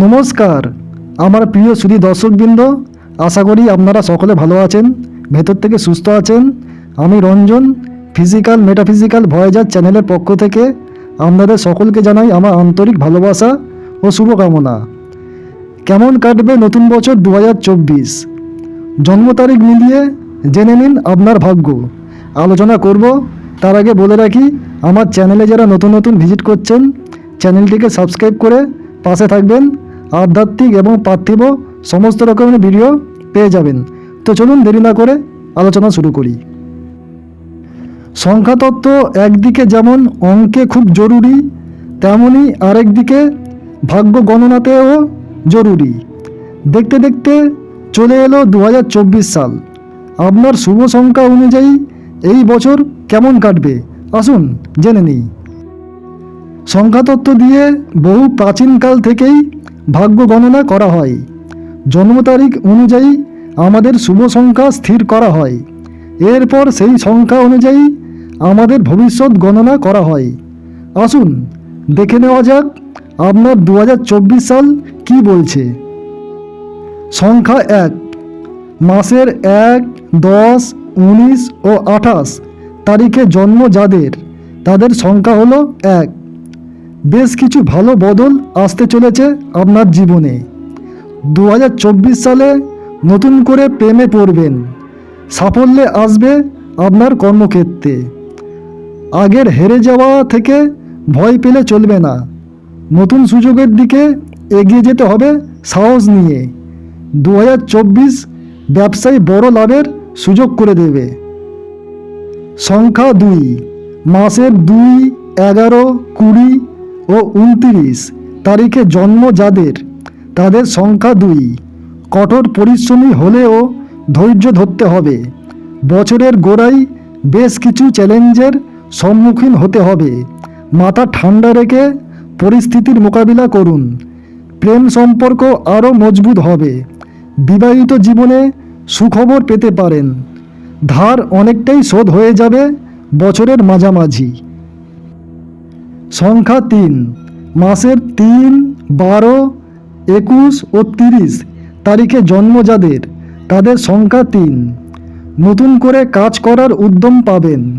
নমস্কার। আমার প্রিয় সুধী দর্শকবৃন্দ, আশা করি আপনারা সকলে ভালো আছেন, ভেতর থেকে সুস্থ আছেন। আমি রঞ্জন ফিজিক্যাল মেটাফিজিক্যাল ভয়েজার চ্যানেলের পক্ষ থেকে আপনাদের সকলকে জানাই আমার আন্তরিক ভালোবাসা ও শুভকামনা। কেমন কাটবে নতুন বছর দু হাজার চব্বিশ? জন্ম তারিখ মিলিয়ে জেনে নিন আপনার ভাগ্য। আলোচনা করব, তার আগে বলে রাখি, আমার চ্যানেলে যারা নতুন নতুন ভিজিট করছেন চ্যানেলটিকে সাবস্ক্রাইব করে পাশে থাকবেন, আধ্যাত্মিক এবং পার্থিব সমস্ত রকমের ভিডিও পেয়ে যাবেন। তো চলুন দেরি না করে আলোচনা শুরু করি। সংখ্যাতত্ত্ব একদিকে যেমন অঙ্কে খুব জরুরি তেমনই আরেকদিকে ভাগ্য গণনাতেও জরুরি। দেখতে দেখতে চলে এলো দু হাজার চব্বিশ সাল। আপনার শুভ সংখ্যা অনুযায়ী এই বছর কেমন কাটবে? আসুন জেনে নিই। সংখ্যাতত্ত্ব দিয়ে বহু প্রাচীনকাল থেকেই ভাগ্য গণনা করা হয়। জন্ম তারিখ অনুযায়ী আমাদের শুভ সংখ্যা স্থির করা হয়। এরপর সেই সংখ্যা অনুযায়ী আমাদের ভবিষ্যৎ গণনা করা হয়। আসুন দেখে নেওয়া যাক আপনার দু হাজার চব্বিশ সাল কি বলছে। সংখ্যা এক, মাসের এক, দশ, উনিশ ও আঠাশ তারিখে জন্ম যাদের, তাদের সংখ্যা হলো এক। বেশ কিছু ভালো বদল আসতে চলেছে আপনার জীবনে। দু হাজার চব্বিশ সালে নতুন করে প্রেমে পড়বেন। সাফল্যে আসবে আপনার কর্মক্ষেত্রে। আগের হেরে যাওয়া থেকে ভয় পেলে চলবে না। নতুন সুযোগের দিকে এগিয়ে যেতে হবে সাহস নিয়ে। দু হাজার চব্বিশ ব্যবসায়ী বড় লাভের সুযোগ করে দেবে। সংখ্যা দুই, মাসের দুই, এগারো, কুড়ি ও উনতিরিশ তারিখে জন্ম যাদের, তাদের সংখ্যা দুই। কঠোর পরিশ্রমী হলেও ধৈর্য ধরতে হবে। বছরের গোড়ায় বেশ কিছু চ্যালেঞ্জের সম্মুখীন হতে হবে। মাথা ঠান্ডা রেখে পরিস্থিতির মোকাবিলা করুন। প্রেম সম্পর্ক আরও মজবুত হবে। বিবাহিত জীবনে সুখবর পেতে পারেন। ধার অনেকটাই শোধ হয়ে যাবে বছরের মাঝামাঝি। সংখ্যা তিন। মাসের তিন, বারো, একুশ ও তিরিশ তারিখে জন্ম যাদের, তাদের সংখ্যা তিন। নতুন করে কাজ করার উদ্যম পাবেন।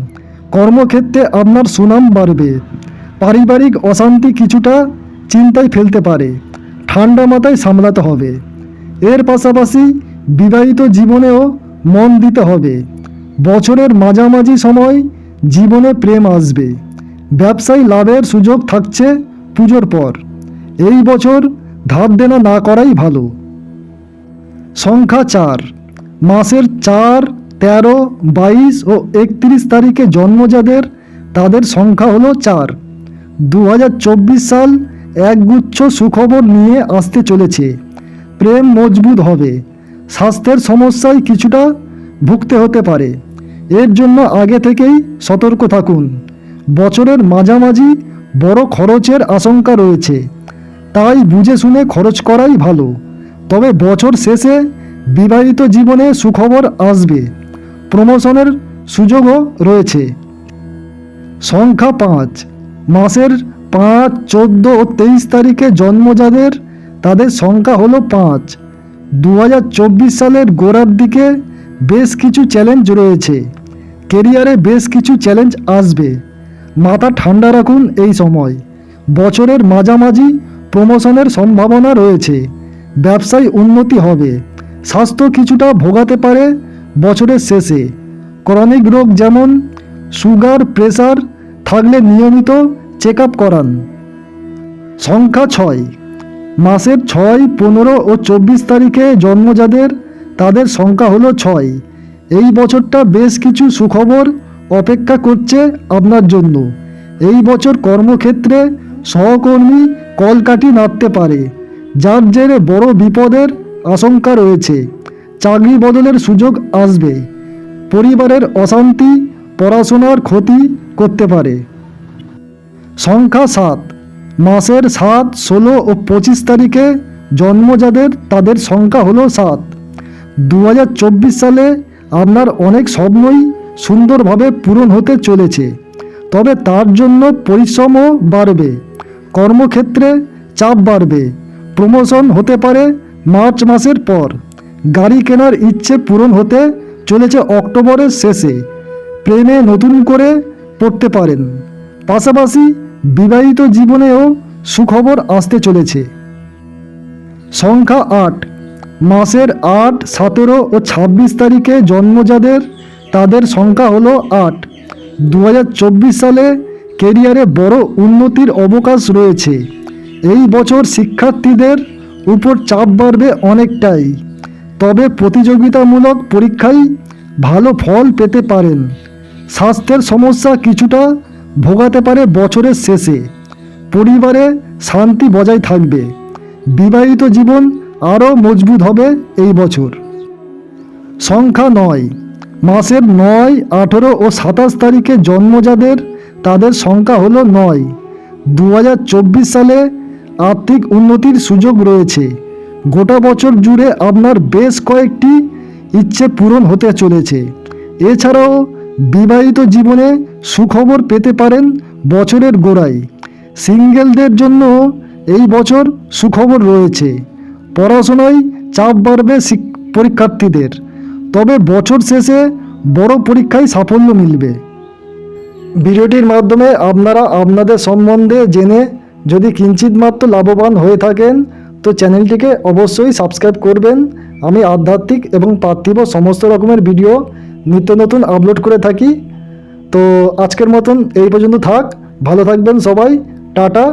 কর্মক্ষেত্রে আপনার সুনাম বাড়বে। পারিবারিক অশান্তি কিছুটা চিন্তায় ফেলতে পারে। ঠান্ডা মাথায় সামলাতে হবে। এর পাশাপাশি বিবাহিত জীবনেও মন দিতে হবে। বছরের মাঝামাঝি সময় জীবনে প্রেম আসবে। ব্যবসায়ী লাভের সুযোগ থাকছে পুজোর পর। এই বছর ধার দেনা না করাই ভালো। সংখ্যা চার। মাসের চার, তেরো, বাইশ ও একত্রিশ তারিখে জন্ম যাদের, তাদের সংখ্যা হলো চার। দু সাল একগুচ্ছ সুখবর নিয়ে আসতে চলেছে। প্রেম মজবুত হবে। স্বাস্থ্যের সমস্যায় কিছুটা ভুগতে হতে পারে। এর জন্য আগে থেকেই সতর্ক থাকুন। বছরের মাঝামাঝি বড় খরচের আশঙ্কা রয়েছে। তাই বুঝে শুনে খরচ করাই ভালো। তবে বছর শেষে বিবাহিত জীবনে সুখবর আসবে। প্রমোশনের সুযোগও রয়েছে। সংখ্যা পাঁচ। মাসের পাঁচ, চোদ্দ ও তেইশ তারিখে জন্ম যাদের তাদের সংখ্যা হলো পাঁচ। দু সালের গোড়ার দিকে বেশ কিছু চ্যালেঞ্জ রয়েছে। কেরিয়ারে বেশ কিছু চ্যালেঞ্জ আসবে। মাথা ঠান্ডা রাখুন এই সময়। বছরের মাঝামাঝি প্রমোশনের সম্ভাবনা রয়েছে। ব্যবসায় উন্নতি হবে। স্বাস্থ্য কিছুটা ভোগাতে পারে বছরের শেষে। ক্রনিক রোগ যেমন সুগার, প্রেসার থাকলে নিয়মিত চেক আপ করান। সংখ্যা ছয়। মাসের ছয়, পনেরো ও চব্বিশ তারিখে জন্ম যাদের তাদের সংখ্যা হলো ছয়। এই বছরটা বেশ কিছু সুখবর অপেক্ষা করছে আপনার জন্য। এই বছর কর্মক্ষেত্রে সহকর্মী কলকাঠি নাড়তে পারে, যার জেরে বড় বিপদের আশঙ্কা রয়েছে। চাকরি বদলের সুযোগ আসবে। পরিবারের অশান্তি, পড়াশোনার ক্ষতি করতে পারে। সংখ্যা সাত। মাসের সাত, ষোলো ও পঁচিশ তারিখে জন্ম যাদের তাদের সংখ্যা হলো সাত। দু সালে আপনার অনেক স্বপ্নই সুন্দরভাবে পূরণ হতে চলেছে। তবে তার জন্য পরিশ্রমও বাড়বে। কর্মক্ষেত্রে চাপ বাড়বে। প্রমোশন হতে পারে মার্চ মাসের পর। গাড়ি কেনার ইচ্ছে পূরণ হতে চলেছে অক্টোবরের শেষে। প্রেমে নতুন করে পড়তে পারেন। পাশাপাশি বিবাহিত জীবনেও সুখবর আসতে চলেছে। সংখ্যা আট। মাসের আট, সতেরো ও ছাব্বিশ তারিখে জন্ম যাদের তাদের সংখ্যা হলো আট। দু সালে কেরিয়ারে বড় উন্নতির অবকাশ রয়েছে। এই বছর শিক্ষার্থীদের উপর চাপ বাড়বে অনেকটাই। তবে প্রতিযোগিতামূলক পরীক্ষায় ভালো ফল পেতে পারেন। স্বাস্থ্যের সমস্যা কিছুটা ভোগাতে পারে বছরের শেষে। পরিবারে শান্তি বজায় থাকবে। বিবাহিত জীবন আরও মজবুত হবে এই বছর। সংখ্যা নয়। মাসের নয়, আঠেরো ও সাতাশ তারিখে জন্ম যাদের, তাদের সংখ্যা হলো নয়। দু সালে আর্থিক উন্নতির সুযোগ রয়েছে। গোটা বছর জুড়ে আপনার বেশ কয়েকটি ইচ্ছে পূরণ হতে চলেছে। এছাড়াও বিবাহিত জীবনে সুখবর পেতে পারেন বছরের গোড়ায়। সিঙ্গেলদের জন্য এই বছর সুখবর রয়েছে। পড়াশোনায় চাপ বাড়বে পরীক্ষার্থীদের। তবে বছর শেষে বড় পরীক্ষায় সাফল্য মিলবে। ভিডিওটির মাধ্যমে আপনারা আপনাদের সম্বন্ধে জেনে যদি কিঞ্চিত মাত্র লাভবান হয়ে থাকেন, তো চ্যানেলটিকে অবশ্যই সাবস্ক্রাইব করবেন। আমি আধ্যাত্মিক এবং পার্থিব সমস্ত রকমের ভিডিও নিত্য নতুন আপলোড করে থাকি। তো আজকের মতন এই পর্যন্ত থাক। ভালো থাকবেন সবাই। টাটা।